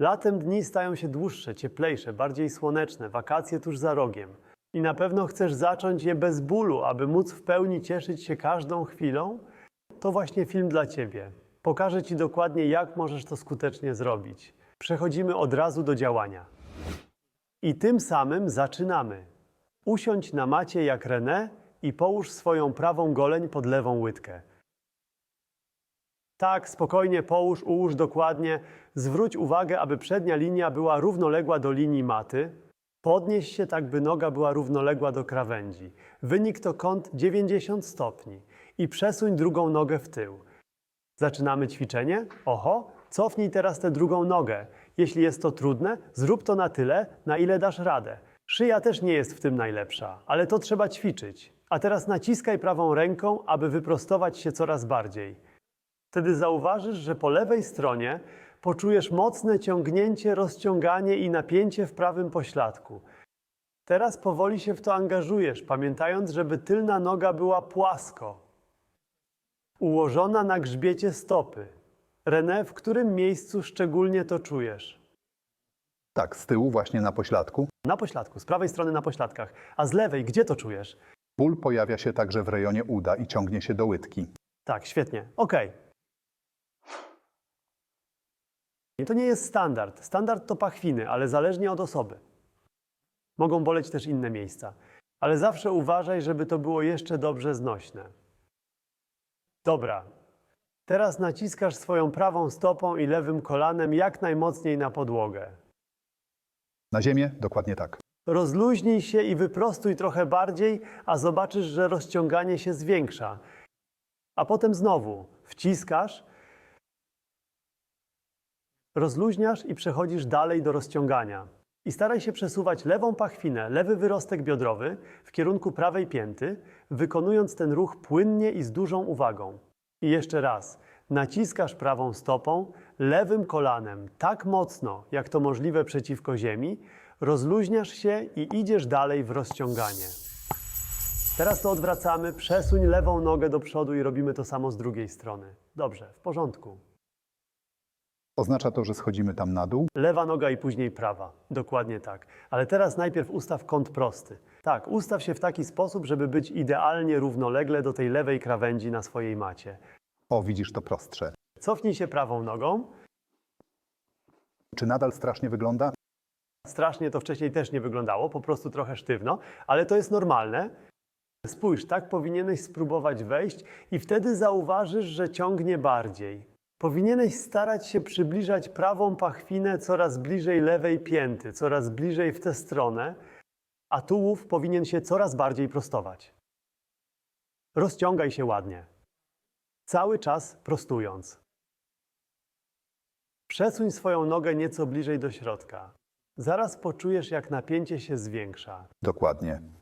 Latem dni stają się dłuższe, cieplejsze, bardziej słoneczne, wakacje tuż za rogiem. I na pewno chcesz zacząć je bez bólu, aby móc w pełni cieszyć się każdą chwilą? To właśnie film dla Ciebie. Pokażę Ci dokładnie, jak możesz to skutecznie zrobić. Przechodzimy od razu do działania. I tym samym zaczynamy. Usiądź na macie jak René i połóż swoją prawą goleń pod lewą łydkę. Tak, spokojnie połóż, ułóż dokładnie. Zwróć uwagę, aby przednia linia była równoległa do linii maty. Podnieś się tak, by noga była równoległa do krawędzi. Wynik to kąt 90 stopni. I przesuń drugą nogę w tył. Zaczynamy ćwiczenie? Oho, cofnij teraz tę drugą nogę. Jeśli jest to trudne, zrób to na tyle, na ile dasz radę. Szyja też nie jest w tym najlepsza, ale to trzeba ćwiczyć. A teraz naciskaj prawą ręką, aby wyprostować się coraz bardziej. Wtedy zauważysz, że po lewej stronie poczujesz mocne ciągnięcie, rozciąganie i napięcie w prawym pośladku. Teraz powoli się w to angażujesz, pamiętając, żeby tylna noga była płasko, ułożona na grzbiecie stopy. René, w którym miejscu szczególnie to czujesz? Tak, z tyłu właśnie na pośladku. Na pośladku, z prawej strony na pośladkach, a z lewej, gdzie to czujesz? Ból pojawia się także w rejonie uda i ciągnie się do łydki. Tak, świetnie. Ok. I to nie jest standard. Standard to pachwiny, ale zależnie od osoby. Mogą boleć też inne miejsca. Ale zawsze uważaj, żeby to było jeszcze dobrze znośne. Dobra. Teraz naciskasz swoją prawą stopą i lewym kolanem jak najmocniej na podłogę. Na ziemię? Dokładnie tak. Rozluźnij się i wyprostuj trochę bardziej, a zobaczysz, że rozciąganie się zwiększa. A potem znowu wciskasz, rozluźniasz i przechodzisz dalej do rozciągania. I staraj się przesuwać lewą pachwinę, lewy wyrostek biodrowy w kierunku prawej pięty, wykonując ten ruch płynnie i z dużą uwagą. I jeszcze raz, naciskasz prawą stopą, lewym kolanem tak mocno, jak to możliwe przeciwko ziemi, rozluźniasz się i idziesz dalej w rozciąganie. Teraz to odwracamy, przesuń lewą nogę do przodu i robimy to samo z drugiej strony. Dobrze, w porządku. Oznacza to, że schodzimy tam na dół. Lewa noga i później prawa. Dokładnie tak. Ale teraz najpierw ustaw kąt prosty. Tak, ustaw się w taki sposób, żeby być idealnie równolegle do tej lewej krawędzi na swojej macie. O, widzisz, to prostsze. Cofnij się prawą nogą. Czy nadal strasznie wygląda? Strasznie to wcześniej też nie wyglądało, po prostu trochę sztywno, ale to jest normalne. Spójrz, tak powinieneś spróbować wejść i wtedy zauważysz, że ciągnie bardziej. Powinieneś starać się przybliżać prawą pachwinę coraz bliżej lewej pięty, coraz bliżej w tę stronę, a tułów powinien się coraz bardziej prostować. Rozciągaj się ładnie. Cały czas prostując. Przesuń swoją nogę nieco bliżej do środka. Zaraz poczujesz, jak napięcie się zwiększa. Dokładnie.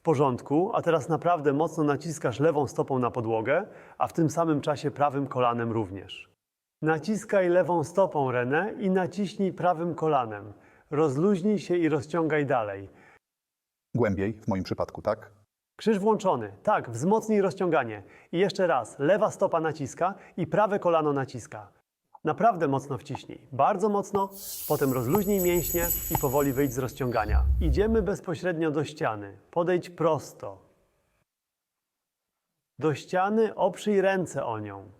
W porządku, a teraz naprawdę mocno naciskasz lewą stopą na podłogę, a w tym samym czasie prawym kolanem również. Naciskaj lewą stopą, René, i naciśnij prawym kolanem. Rozluźnij się i rozciągaj dalej. Głębiej, w moim przypadku, tak? Krzyż włączony. Tak, wzmocnij rozciąganie. I jeszcze raz, lewa stopa naciska i prawe kolano naciska. Naprawdę mocno wciśnij. Bardzo mocno, potem rozluźnij mięśnie i powoli wyjdź z rozciągania. Idziemy bezpośrednio do ściany. Podejdź prosto. Do ściany oprzyj ręce o nią.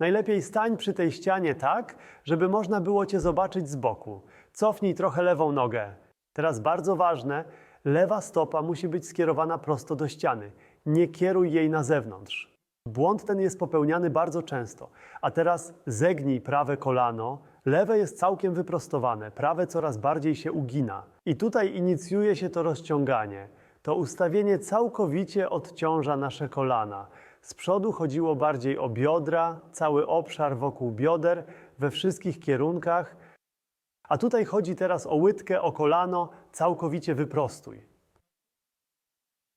Najlepiej stań przy tej ścianie tak, żeby można było Cię zobaczyć z boku. Cofnij trochę lewą nogę. Teraz bardzo ważne, lewa stopa musi być skierowana prosto do ściany. Nie kieruj jej na zewnątrz. Błąd ten jest popełniany bardzo często. A teraz zegnij prawe kolano, lewe jest całkiem wyprostowane, prawe coraz bardziej się ugina. I tutaj inicjuje się to rozciąganie. To ustawienie całkowicie odciąża nasze kolana. Z przodu chodziło bardziej o biodra, cały obszar wokół bioder, we wszystkich kierunkach. A tutaj chodzi teraz o łydkę, o kolano, całkowicie wyprostuj.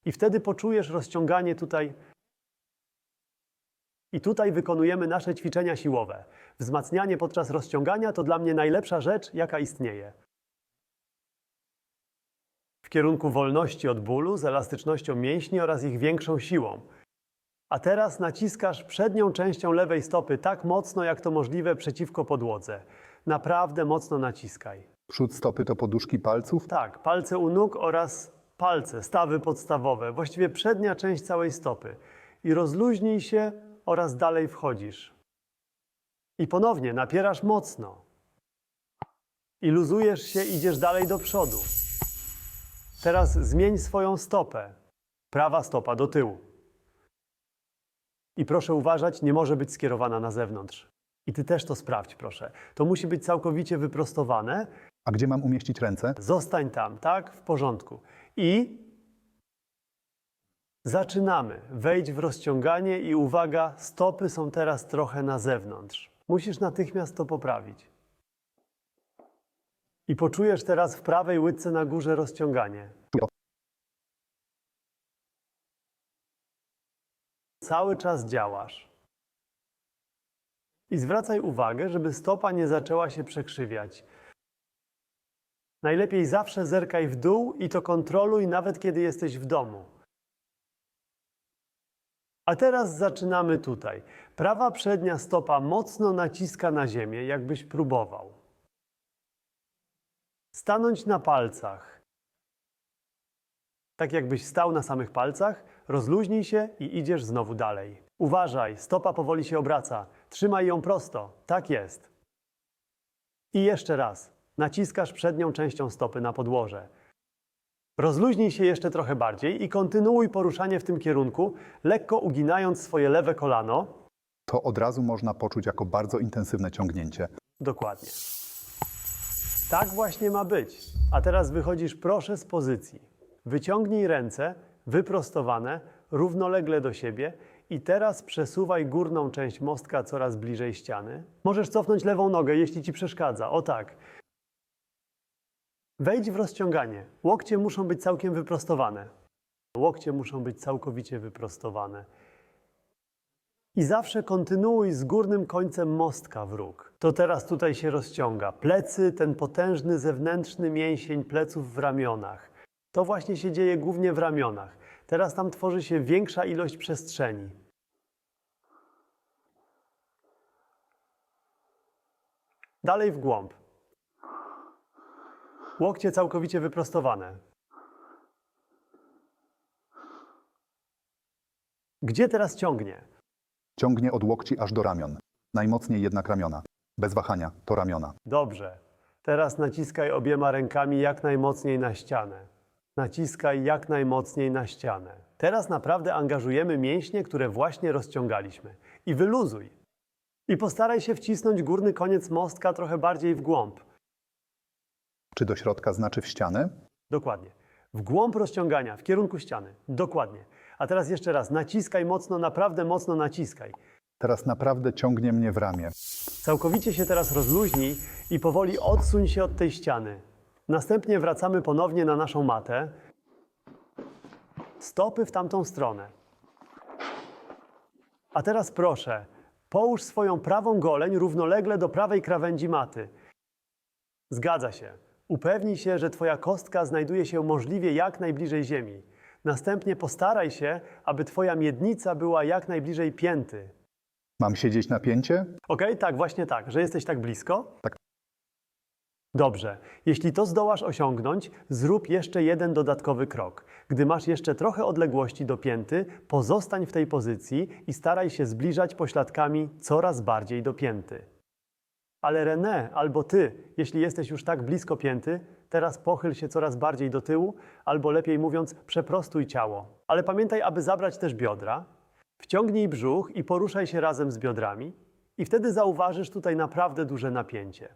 I wtedy poczujesz rozciąganie tutaj. I tutaj wykonujemy nasze ćwiczenia siłowe. Wzmacnianie podczas rozciągania to dla mnie najlepsza rzecz, jaka istnieje. W kierunku wolności od bólu, z elastycznością mięśni oraz ich większą siłą. A teraz naciskasz przednią częścią lewej stopy tak mocno, jak to możliwe przeciwko podłodze. Naprawdę mocno naciskaj. Przód stopy to poduszki palców. Tak, palce u nóg oraz palce, stawy podstawowe, właściwie przednia część całej stopy. I rozluźnij się oraz dalej wchodzisz. I ponownie napierasz mocno. I luzujesz się, idziesz dalej do przodu. Teraz zmień swoją stopę. Prawa stopa do tyłu. I proszę uważać, nie może być skierowana na zewnątrz. I ty też to sprawdź, proszę. To musi być całkowicie wyprostowane, A gdzie mam umieścić ręce? Zostań tam, tak? W porządku. I zaczynamy. Wejdź w rozciąganie i uwaga, stopy są teraz trochę na zewnątrz. Musisz natychmiast to poprawić. I poczujesz teraz w prawej łydce na górze rozciąganie. Cały czas działasz. I zwracaj uwagę, żeby stopa nie zaczęła się przekrzywiać. Najlepiej zawsze zerkaj w dół i to kontroluj, nawet kiedy jesteś w domu. A teraz zaczynamy tutaj. Prawa przednia stopa mocno naciska na ziemię, jakbyś próbował. Stanąć na palcach. Tak jakbyś stał na samych palcach, rozluźnij się i idziesz znowu dalej. Uważaj, stopa powoli się obraca. Trzymaj ją prosto. Tak jest. I jeszcze raz. Naciskasz przednią częścią stopy na podłoże. Rozluźnij się jeszcze trochę bardziej i kontynuuj poruszanie w tym kierunku, lekko uginając swoje lewe kolano. To od razu można poczuć jako bardzo intensywne ciągnięcie. Dokładnie. Tak właśnie ma być. A teraz wychodzisz proszę z pozycji. Wyciągnij ręce wyprostowane, równolegle do siebie i teraz przesuwaj górną część mostka coraz bliżej ściany. Możesz cofnąć lewą nogę, jeśli ci przeszkadza. O tak. Wejdź w rozciąganie. Łokcie muszą być całkiem wyprostowane. Łokcie muszą być całkowicie wyprostowane. I zawsze kontynuuj z górnym końcem mostka w róg. To teraz tutaj się rozciąga. Plecy, ten potężny zewnętrzny mięsień pleców w ramionach. To właśnie się dzieje głównie w ramionach. Teraz tam tworzy się większa ilość przestrzeni. Dalej w głąb. Łokcie całkowicie wyprostowane. Gdzie teraz ciągnie? Ciągnie od łokci aż do ramion. Najmocniej jednak ramiona. Bez wahania to ramiona. Dobrze. Teraz naciskaj obiema rękami jak najmocniej na ścianę. Naciskaj jak najmocniej na ścianę. Teraz naprawdę angażujemy mięśnie, które właśnie rozciągaliśmy. I wyluzuj. I postaraj się wcisnąć górny koniec mostka trochę bardziej w głąb. Czy do środka znaczy w ścianę? Dokładnie. W głąb rozciągania, w kierunku ściany. Dokładnie. A teraz jeszcze raz. Naciskaj mocno, naprawdę mocno naciskaj. Teraz naprawdę ciągnie mnie w ramię. Całkowicie się teraz rozluźnij i powoli odsuń się od tej ściany. Następnie wracamy ponownie na naszą matę. Stopy w tamtą stronę. A teraz proszę, połóż swoją prawą goleń równolegle do prawej krawędzi maty. Zgadza się. Upewnij się, że Twoja kostka znajduje się możliwie jak najbliżej ziemi. Następnie postaraj się, aby Twoja miednica była jak najbliżej pięty. Mam siedzieć na pięcie? Okej, tak, właśnie tak, że jesteś tak blisko. Tak. Dobrze. Jeśli to zdołasz osiągnąć, zrób jeszcze jeden dodatkowy krok. Gdy masz jeszcze trochę odległości do pięty, pozostań w tej pozycji i staraj się zbliżać pośladkami coraz bardziej do pięty. Ale René, albo ty, jeśli jesteś już tak blisko pięty, teraz pochyl się coraz bardziej do tyłu, albo lepiej mówiąc, przeprostuj ciało. Ale pamiętaj, aby zabrać też biodra. Wciągnij brzuch i poruszaj się razem z biodrami, i wtedy zauważysz tutaj naprawdę duże napięcie.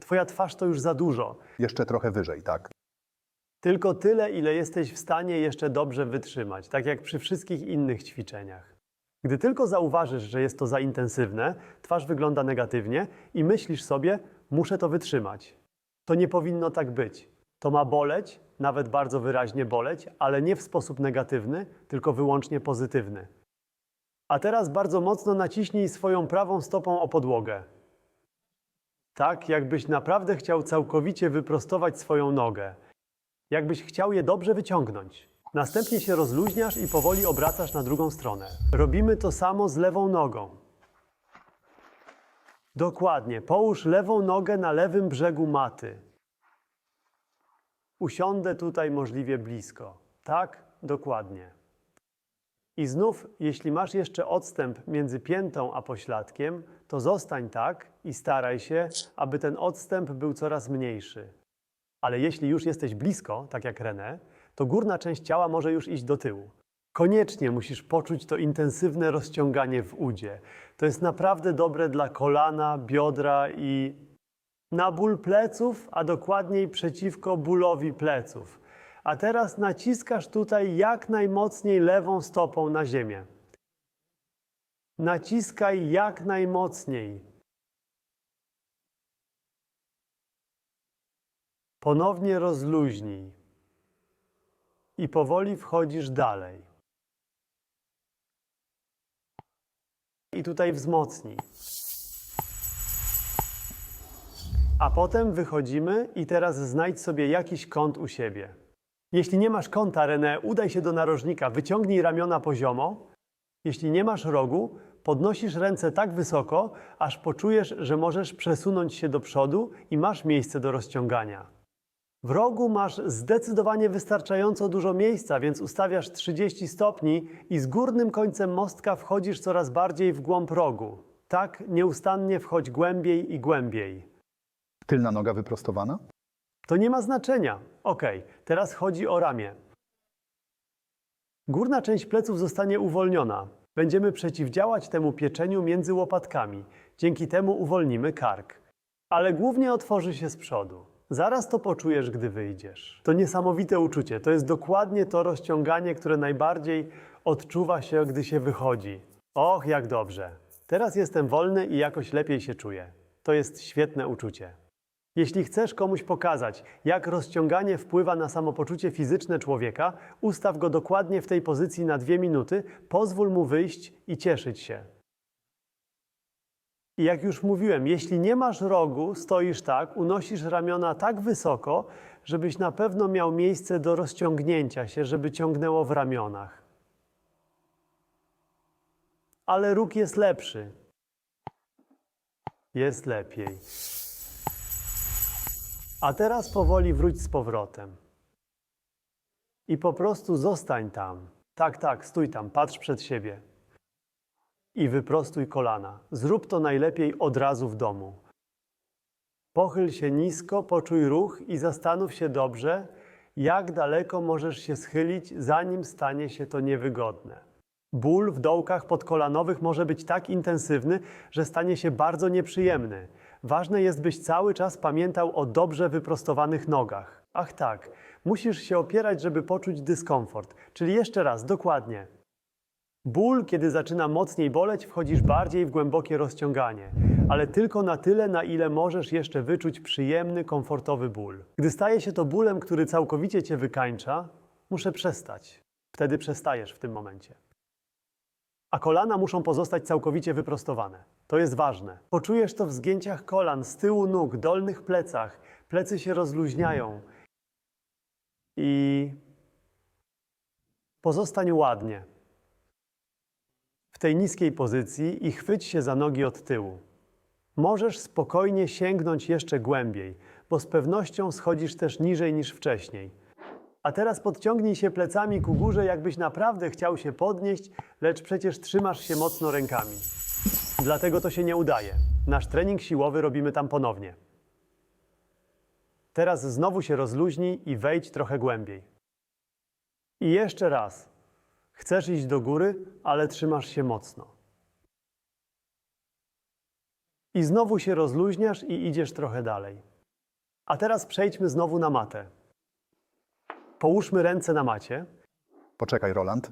Twoja twarz to już za dużo. Jeszcze trochę wyżej, tak. Tylko tyle, ile jesteś w stanie jeszcze dobrze wytrzymać, tak jak przy wszystkich innych ćwiczeniach. Gdy tylko zauważysz, że jest to za intensywne, twarz wygląda negatywnie i myślisz sobie, muszę to wytrzymać. To nie powinno tak być. To ma boleć, nawet bardzo wyraźnie boleć, ale nie w sposób negatywny, tylko wyłącznie pozytywny. A teraz bardzo mocno naciśnij swoją prawą stopą o podłogę. Tak, jakbyś naprawdę chciał całkowicie wyprostować swoją nogę. Jakbyś chciał je dobrze wyciągnąć. Następnie się rozluźniasz i powoli obracasz na drugą stronę. Robimy to samo z lewą nogą. Dokładnie. Połóż lewą nogę na lewym brzegu maty. Usiądę tutaj możliwie blisko. Tak? Dokładnie. I znów, jeśli masz jeszcze odstęp między piętą a pośladkiem, to zostań tak i staraj się, aby ten odstęp był coraz mniejszy. Ale jeśli już jesteś blisko, tak jak René, to górna część ciała może już iść do tyłu. Koniecznie musisz poczuć to intensywne rozciąganie w udzie. To jest naprawdę dobre dla kolana, biodra i na ból pleców, a dokładniej przeciwko bólowi pleców. A teraz naciskasz tutaj jak najmocniej lewą stopą na ziemię. Naciskaj jak najmocniej. Ponownie rozluźnij. I powoli wchodzisz dalej. I tutaj wzmocnij. A potem wychodzimy i teraz znajdź sobie jakiś kąt u siebie. Jeśli nie masz kąta, René, udaj się do narożnika, wyciągnij ramiona poziomo. Jeśli nie masz rogu, podnosisz ręce tak wysoko, aż poczujesz, że możesz przesunąć się do przodu i masz miejsce do rozciągania. W rogu masz zdecydowanie wystarczająco dużo miejsca, więc ustawiasz 30 stopni i z górnym końcem mostka wchodzisz coraz bardziej w głąb rogu. Tak nieustannie wchodź głębiej i głębiej. Tylna noga wyprostowana? To nie ma znaczenia. Ok, teraz chodzi o ramię. Górna część pleców zostanie uwolniona. Będziemy przeciwdziałać temu pieczeniu między łopatkami. Dzięki temu uwolnimy kark. Ale głównie otworzy się z przodu. Zaraz to poczujesz, gdy wyjdziesz. To niesamowite uczucie. To jest dokładnie to rozciąganie, które najbardziej odczuwa się, gdy się wychodzi. Och, jak dobrze. Teraz jestem wolny i jakoś lepiej się czuję. To jest świetne uczucie. Jeśli chcesz komuś pokazać, jak rozciąganie wpływa na samopoczucie fizyczne człowieka, ustaw go dokładnie w tej pozycji na dwie minuty, pozwól mu wyjść i cieszyć się. I jak już mówiłem, jeśli nie masz rogu, stoisz tak, unosisz ramiona tak wysoko, żebyś na pewno miał miejsce do rozciągnięcia się, żeby ciągnęło w ramionach. Ale róg jest lepszy. Jest lepiej. A teraz powoli wróć z powrotem. I po prostu zostań tam. Tak, tak, stój tam, patrz przed siebie. I wyprostuj kolana. Zrób to najlepiej od razu w domu. Pochyl się nisko, poczuj ruch i zastanów się dobrze, jak daleko możesz się schylić, zanim stanie się to niewygodne. Ból w dołkach podkolanowych może być tak intensywny, że stanie się bardzo nieprzyjemny. Ważne jest, byś cały czas pamiętał o dobrze wyprostowanych nogach. Ach tak, musisz się opierać, żeby poczuć dyskomfort. Czyli jeszcze raz, dokładnie. Ból, kiedy zaczyna mocniej boleć, wchodzisz bardziej w głębokie rozciąganie, ale tylko na tyle, na ile możesz jeszcze wyczuć przyjemny, komfortowy ból. Gdy staje się to bólem, który całkowicie cię wykańcza, muszę przestać. Wtedy przestajesz w tym momencie. A kolana muszą pozostać całkowicie wyprostowane. To jest ważne. Poczujesz to w zgięciach kolan, z tyłu nóg, dolnych plecach. Plecy się rozluźniają. I pozostań ładnie w tej niskiej pozycji i chwyć się za nogi od tyłu. Możesz spokojnie sięgnąć jeszcze głębiej, bo z pewnością schodzisz też niżej niż wcześniej. A teraz podciągnij się plecami ku górze, jakbyś naprawdę chciał się podnieść, lecz przecież trzymasz się mocno rękami. Dlatego to się nie udaje. Nasz trening siłowy robimy tam ponownie. Teraz znowu się rozluźnij i wejdź trochę głębiej. I jeszcze raz. Chcesz iść do góry, ale trzymasz się mocno. I znowu się rozluźniasz i idziesz trochę dalej. A teraz przejdźmy znowu na matę. Połóżmy ręce na macie. Poczekaj, Roland.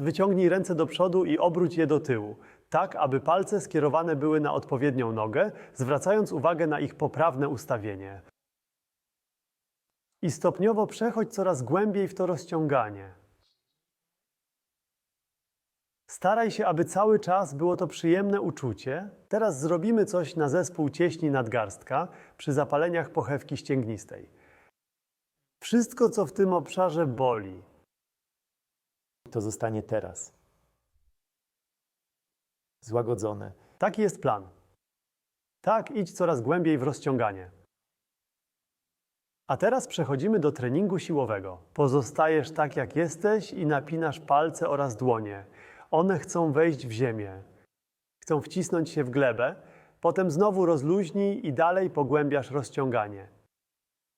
Wyciągnij ręce do przodu i obróć je do tyłu, tak aby palce skierowane były na odpowiednią nogę, zwracając uwagę na ich poprawne ustawienie. I stopniowo przechodź coraz głębiej w to rozciąganie. Staraj się, aby cały czas było to przyjemne uczucie. Teraz zrobimy coś na zespół cieśni nadgarstka przy zapaleniach pochewki ścięgnistej. Wszystko, co w tym obszarze boli, to zostanie teraz. Złagodzone. Taki jest plan. Tak, idź coraz głębiej w rozciąganie. A teraz przechodzimy do treningu siłowego. Pozostajesz tak jak jesteś i napinasz palce oraz dłonie. One chcą wejść w ziemię. Chcą wcisnąć się w glebę, potem znowu rozluźnij i dalej pogłębiasz rozciąganie.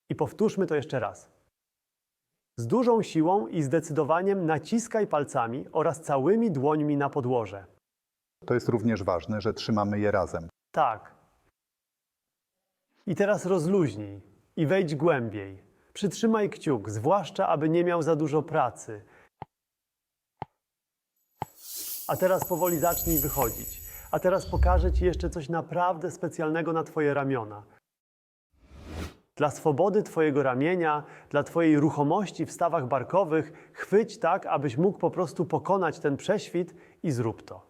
I powtórzmy to jeszcze raz. Z dużą siłą i zdecydowaniem naciskaj palcami oraz całymi dłońmi na podłoże. To jest również ważne, że trzymamy je razem. Tak. I teraz rozluźnij i wejdź głębiej. Przytrzymaj kciuk, zwłaszcza aby nie miał za dużo pracy. A teraz powoli zacznij wychodzić. A teraz pokażę Ci jeszcze coś naprawdę specjalnego na Twoje ramiona. Dla swobody Twojego ramienia, dla Twojej ruchomości w stawach barkowych, chwyć tak, abyś mógł po prostu pokonać ten prześwit i zrób to.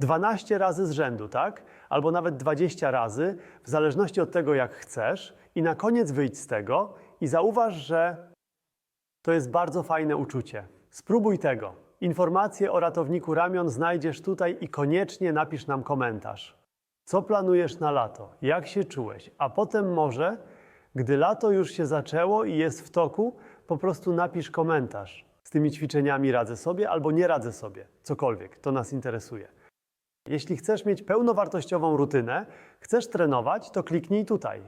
12 razy z rzędu, tak? Albo nawet 20 razy, w zależności od tego, jak chcesz, i na koniec wyjdź z tego i zauważ, że to jest bardzo fajne uczucie. Spróbuj tego. Informacje o ratowniku ramion znajdziesz tutaj i koniecznie napisz nam komentarz. Co planujesz na lato? Jak się czułeś? A potem może, gdy lato już się zaczęło i jest w toku, po prostu napisz komentarz. Z tymi ćwiczeniami radzę sobie albo nie radzę sobie. Cokolwiek, to nas interesuje. Jeśli chcesz mieć pełnowartościową rutynę, chcesz trenować, to kliknij tutaj.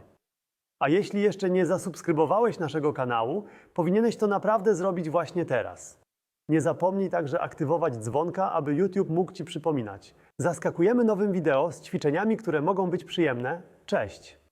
A jeśli jeszcze nie zasubskrybowałeś naszego kanału, powinieneś to naprawdę zrobić właśnie teraz. Nie zapomnij także aktywować dzwonka, aby YouTube mógł Ci przypominać. Zaskakujemy nowym wideo z ćwiczeniami, które mogą być przyjemne. Cześć!